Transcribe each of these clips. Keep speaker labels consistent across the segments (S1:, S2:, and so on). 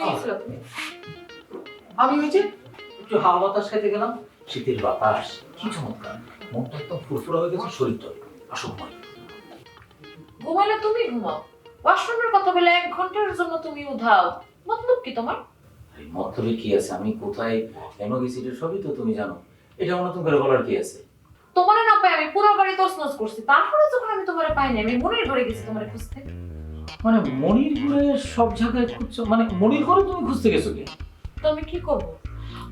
S1: তুমি
S2: আমি ওই যে একটু হাওয়া বাতাস খাইতে গেলাম শীতের বাতাস। কি চমৎকার। মনটা একদম ফুরফুরা হয়ে গেছে শরীরটা অসম্ভব।
S1: ঘুমাইলে তুমি ঘুমাও। ওয়াশরুমের কথা বলে এক ঘণ্টার জন্য তুমি উধাও। মতলব কি তোমার?
S2: মতলবে কি আছে? আমি কোথায়? কেন গেছি এটা সবই তো তুমি জানো। এটা নতুন করে বলার কি আছে?
S1: তোমার না পাই আমি পুরো বাড়ি তছনছ করছি। তারপরে যখন আমি তোমার পাইনি আমি মনের ঘরে গেছি তোমার খুঁজতে।
S2: মানে মনির ঘুরে সব জায়গায় খুঁজছো? মানে মনির ঘরে তুমি খুঁজতে গেছো কি?
S1: তো আমি কি করব?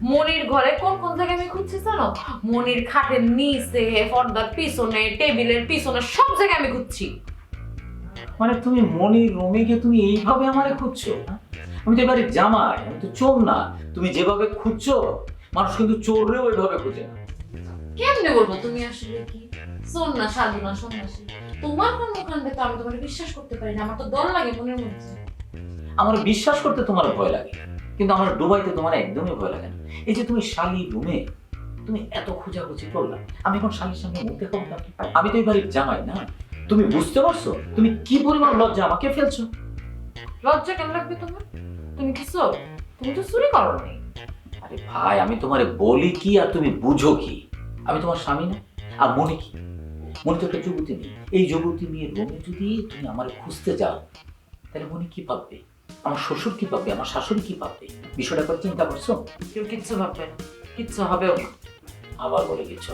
S1: মনির ঘরে কোন কোন জায়গায় আমি খুঁজছি জানো? মনির খাটের নিচে পর্দার পিছনে টেবিলের পিছনে সব জায়গায় আমি খুঁজছি।
S2: মানে তুমি মনির রুমে গিয়ে তুমি এইভাবে আমারে খুঁজছো? আমি তো এবারে জামাই আমি তো চোর না। তুমি যেভাবে খুঁজছো মানুষ কিন্তু চোররেও ওইভাবে খুঁজে না।
S1: কেমনে বলব তুমি আসলে কি? শোন না সাধু না সন্ন্যাসী তোমার কর্মকাণ্ডে তো আমি বিশ্বাস করতে পারি না আমার তো ডর লাগে মনের মধ্যে।
S2: আমার বিশ্বাস করতে তোমার ভয় লাগে কিন্তু আমার ডুবাইতে তোমার একদমই ভয় লাগে না। এই যে তুমি শালি রুমে তুমি এত খোঁজাখুঁজি করলা আমি এখন শালির সঙ্গে মুখ দেখাবো না আমি তো এই বাড়ির জামাই না তুমি বুঝতে পারছ? তুমি কি পরিমাণ লজ্জা আমাকে ফেলছো?
S1: লজ্জা কেন লাগবে তোমার? তুমি কি চোর তুমি তো চুরি করো
S2: আরে ভাই আমি তোমারে বলি কি আর তুমি বুঝো কি? আমি তোমার স্বামী না আর মনে কি? মনে তো একটা যুবতী নেই। এই যুবতী মেয়ের রুমে যদি তুমি আমার খুঁজতে যাও তাহলে মনে কি পাবে আমার শ্বশুর কি পাবে আমার শাশুড়ি কি পাবে বিষয়টা করে চিন্তা করছ?
S1: কেউ কিচ্ছু ভাববে না। কিচ্ছু হবেও না।
S2: আবার বলে কিছু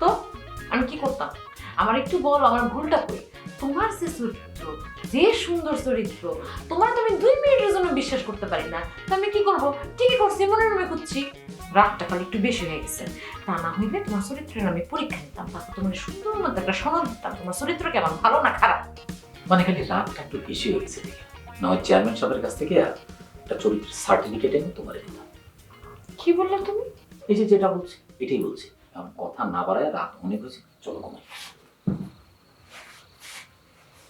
S1: তো আমি কি করতাম? আমার একটু বল আমার ভুলটা কই? তোমার যে চরিত্র যে সুন্দর চরিত্র তোমার তো আমি দুই মিনিটের জন্য বিশ্বাস করতে পারি না। তো আমি কি করব? ঠিকই করছি মনে রুমে খুঁজছি। রাগটা খালি একটু বেশি হয়ে গেছে। তা না হইলে তোমার চরিত্রের আমি পরীক্ষা নিতাম তারপর তোমার সুন্দর মধ্যে একটা সনদ দিতাম তোমার চরিত্র কেমন? ভালো না খারাপ?
S2: মানে খালি রাগটা একটু বেশি হয়ে গেছে হয় চেয়ারম্যান সাহেবের কাছ থেকে একটা চরিত্রের সার্টিফিকেট এনে তোমার দিতাম
S1: কি বললে তুমি?
S2: এই যে যেটা বলছি এটাই বলছি। কথা না বাড়ায় রাত অনেক হয়েছে চলো কমাই।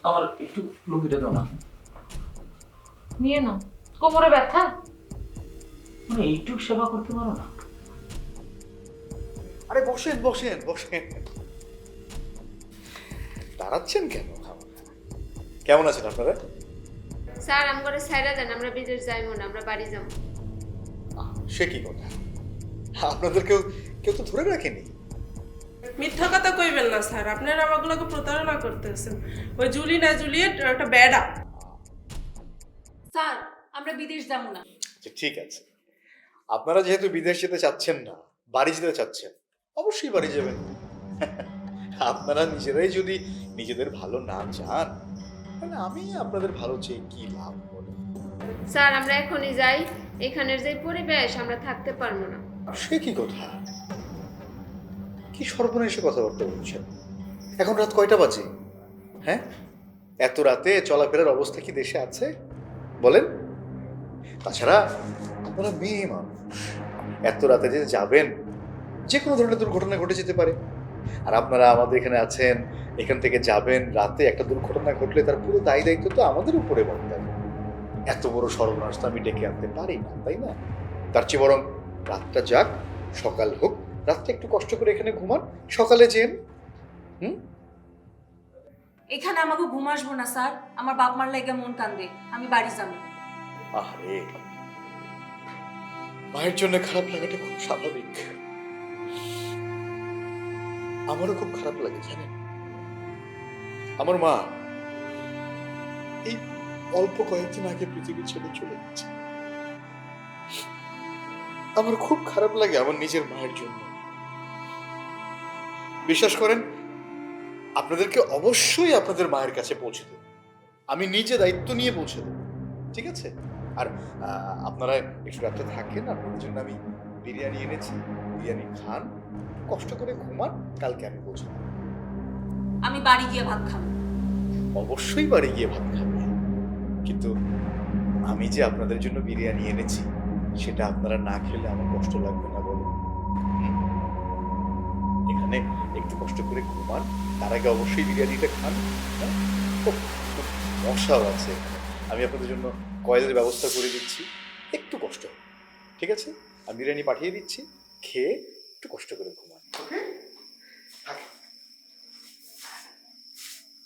S2: আমার একটু লুঙ্গিটা দাও না।
S1: নিয়ে নাও। কোমরে ব্যথা?
S2: মানে এইটুক সেবা করতে পারো না?
S3: আরে বসেন বসেন বসেন। দাঁড়াচ্ছেন কেন? কেমন আছেন আপনারা?
S4: স্যার আমগরে সাইরা দেন আমরা বিদেশ যাইমু না আমরা বাড়ি যাব
S3: সে কি কথা? আপনাদের কেউ কেউ তো ধরে রাখেনি?
S5: মিথ্যা কথা কইবেন না স্যার। আপনারা আমাগুলোকে প্রতারণা করতেছেন। ওই জুলি না জুলিয়েট একটা ব্যাডা।
S6: স্যার আমরা বিদেশ যাব না।
S3: আচ্ছা ঠিক আছে। আপনারা যেহেতু বিদেশ যেতে চাচ্ছেন না বাড়ি যেতে চাচ্ছেন অবশ্যই বাড়ি যাবেন। আপনারা নিজেরাই যদি নিজেদের ভালো না চান তাহলে আমি আপনাদের ভালো চেয়ে কি লাভ বলে
S4: স্যার আমরা এখনই যাই। এখানের যে পরিবেশ আমরা থাকতে পারব না।
S3: সে কি কথা? কি সর্বনাশে কথাবার্তা বলছেন? এখন রাত কয়টা বাজে? হ্যাঁ? এত রাতে চলাফেরার অবস্থা কি দেশে আছে? বলেন। তাছাড়া আপনারা মেয়ে মানুষ। এত রাতে যে যাবেন যে কোনো ধরনের দুর্ঘটনা ঘটে যেতে পারে। আর আপনারা আমাদের এখানে আছেন, এখান থেকে যাবেন, রাতে একটা দুর্ঘটনা ঘটলে তার পুরো দায়ী দায়িত্ব তো আমাদের উপরে বর্তাবে এত বড় সর্বনাশ তো আমি ডেকে আনতে পারি না, তাই না? তার চেয়ে বরং রাতটা যাক, সকাল হোক, রাতটা একটু কষ্ট করে এখানে ঘুমান, সকালে যেন। হুম?
S6: এখানে আমাকে ঘুম আসব না, স্যার। আমার বাপ মার লেগে মন কান্দে, আমি বাড়ি যাব।
S3: আরে মায়ের জন্য খারাপ লাগাটা খুব স্বাভাবিক। আমারও খুব খারাপ লাগে, জানেন? আমার মা এই অল্প কয়েকদিন আগে পৃথিবী ছেড়ে চলে গেছে। আমার খুব খারাপ লাগে আমার নিজের মায়ের জন্য। বিশ্বাস করেন, আপনাদেরকে অবশ্যই আপনাদের মায়ের কাছে পৌঁছে দেব। আমি নিজে দায়িত্ব নিয়ে পৌঁছে দেব। ঠিক আছে? আর আপনারা একটু রাত্রে থাকেন আপনাদের জন্য আমি বিরিয়ানি এনেছি বিরিয়ানি খান কষ্ট করে ঘুমান কালকে আমি পৌঁছে
S6: আমি বাড়ি গিয়ে ভাত খাব।
S3: অবশ্যই বাড়ি গিয়ে ভাত খাবে কিন্তু আমি যে আপনাদের জন্য বিরিয়ানি এনেছি সেটা আপনারা না খেলে আমার কষ্ট লাগবে না বলো এখানে একটু কষ্ট করে ঘুমান তার আগে অবশ্যই বিরিয়ানিটা খান। হ্যাঁ? খুব মশাও আছে। এখানে আমি আপনাদের জন্য কয়েলের ব্যবস্থা করে দিচ্ছি। একটু কষ্ট। ঠিক আছে? আর বিরিয়ানি পাঠিয়ে দিচ্ছি। খেয়ে একটু কষ্ট করে ঘুমান। ওকে?